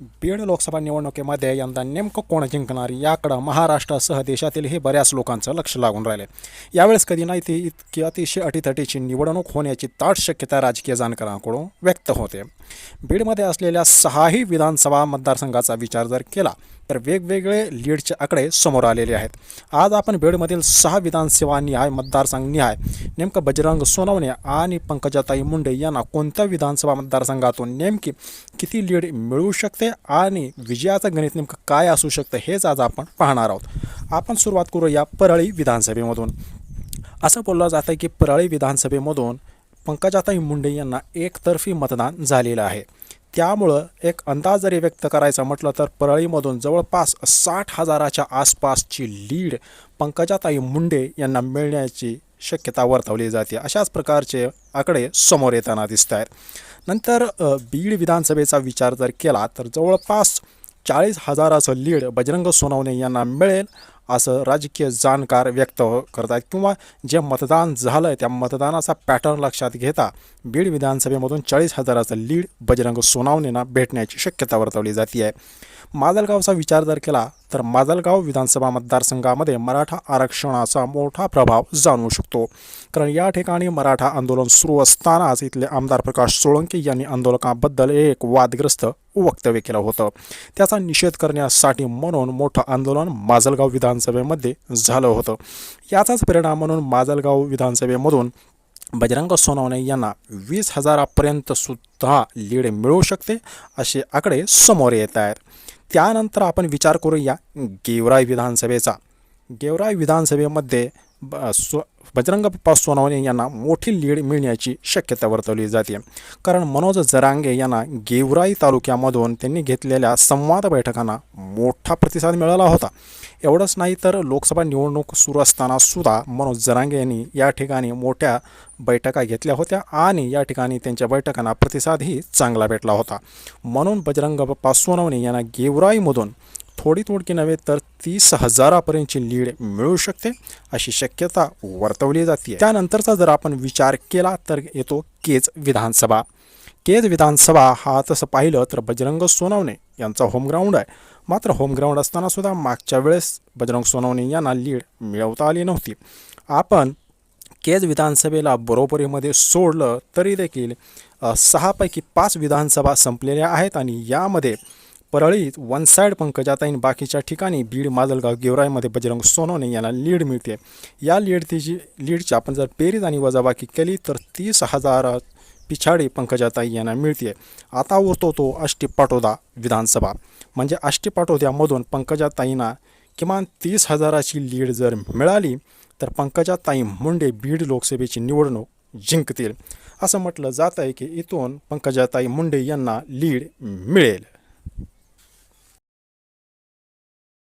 बीड लोकसभा निवडणुकीमध्ये यंदा नेमकं कोण जिंकणार? याकडं महाराष्ट्रासह देशातील हे बऱ्याच लोकांचं लक्ष लागून राहिले यावेळेस कधी नाही ती इतकी अतिशय अटीतटीची निवडणूक होण्याची ताट शक्यता राजकीय जाणकारांकडून व्यक्त होते. बीडमध्ये असलेल्या सहाही विधानसभा मतदारसंघाचा विचार जर केला तर वेगवेगळे लीडचे आकडे समोर आलेले आहेत. आज आपण बीडमधील सहा विधानसभा निहाय मतदारसंघ निहाय नेमकं बजरंग सोनवणे आणि पंकजाताई मुंडे यांना कोणत्या विधानसभा मतदारसंघातून नेमकी किती लीड मिळू शकते आणि विजयाचं गणित नेमकं काय असू शकतं हेच आज आपण पाहणार आहोत. आपण सुरुवात करूया परळी विधानसभेमधून. असं बोललं जातं की परळी विधानसभेमधून पंकजाताई मुंडे यांना एकतर्फी मतदान झालेलं आहे. त्यामुळं एक अंदाज जरी व्यक्त करायचा म्हटलं तर परळीमधून जवळपास साठ हजाराच्या आसपासची लीड पंकजाताई मुंडे यांना मिळण्याची शक्यता वर्तवली जाते. अशाच प्रकारचे आकडे समोर येताना दिसत आहेत नंतर बीड विधानसभेचा विचार जर केला तर जवळपास चाळीस हजाराचं लीड बजरंग सोनवणे यांना मिळेल. असं राजकीय जाणकार व्यक्त करत आहेत किंवा जे मतदान झालं आहे त्या मतदानाचा पॅटर्न लक्षात घेता बीड विधानसभेमधून चाळीस हजाराचं लीड बजरंग सोनावणेंना भेटण्याची शक्यता वर्तवली जाते आहे माजलगावचा विचार जर केला तर माजलगाव विधानसभा मतदारसंघामध्ये मराठा आरक्षणाचा मोठा प्रभाव जाणवू शकतो. कारण या ठिकाणी मराठा आंदोलन सुरू असतानाच इथले आमदार प्रकाश सोळंके यांनी आंदोलकांबद्दल एक वादग्रस्त वक्तव्य केलं होतं. त्याचा निषेध करण्यासाठी म्हणून मोठं आंदोलन माजलगाव विधान विधानसभेमध्ये झालं होतं. याचाच परिणाम म्हणून माजलगाव विधानसभेमधून बजरंग सोनवणे यांना वीस हजारापर्यंत सुद्धा लीड मिळू शकते असे आकडे समोर येत आहेत. त्यानंतर आपण विचार करूया गेवराई विधानसभेचा. गेवराई विधानसभेमध्ये ब स्व बजरंग पप्पा सोनवणे यांना मोठी लीड मिळण्याची शक्यता वर्तवली जाते. कारण मनोज जरांगे यांना गेवराई तालुक्यामधून त्यांनी घेतलेल्या संवाद बैठकांना मोठा प्रतिसाद मिळाला होता. एवढंच नाही तर लोकसभा निवडणूक सुरू असताना सुद्धा मनोज जरांगे यांनी या ठिकाणी मोठ्या बैठका घेतल्या होत्या आणि या ठिकाणी त्यांच्या बैठकांना प्रतिसादही चांगला भेटला होता. म्हणून बजरंग पप्पा सोनवणे यांना गेवराईमधून थोडी थोडकी नव्हे तर तीस हजारापर्यंतची लीड मिळू शकते अशी शक्यता वर्तवली जाते. त्यानंतरचा जर आपण विचार केला तर येतो केज विधानसभा. केज विधानसभा हा तसं पाहिलं तर बजरंग सोनवणे यांचा होमग्राऊंड आहे. मात्र होमग्राऊंड असताना सुद्धा मागच्या वेळेस बजरंग सोनवणे यांना लीड मिळवता आली नव्हती. आपण केज विधानसभेला बरोबरीमध्ये सोडलं तरी देखील सहापैकी पाच विधानसभा संपलेल्या आहेत आणि यामध्ये परळीत वन साईड पंकजाताईन बाकीच्या ठिकाणी बीड माजलगाव गेवराईमध्ये बजरंग सोनवणे यांना लीड मिळते. या लीडची लीडची आपण जर बेरीज आणि वजाबाकी केली तर तीस हजार पिछाडी पंकजाताई यांना मिळते. आता उरतो तो आष्टीपाटोदा विधानसभा. म्हणजे आष्टीपाटोद्यामधून पंकजाताईंना किमान तीस हजाराची लीड जर मिळाली तर पंकजाताई मुंडे बीड लोकसभेची निवडणूक जिंकतील. असं म्हटलं जात आहे की इथून पंकजाताई मुंडे यांना लीड मिळेल.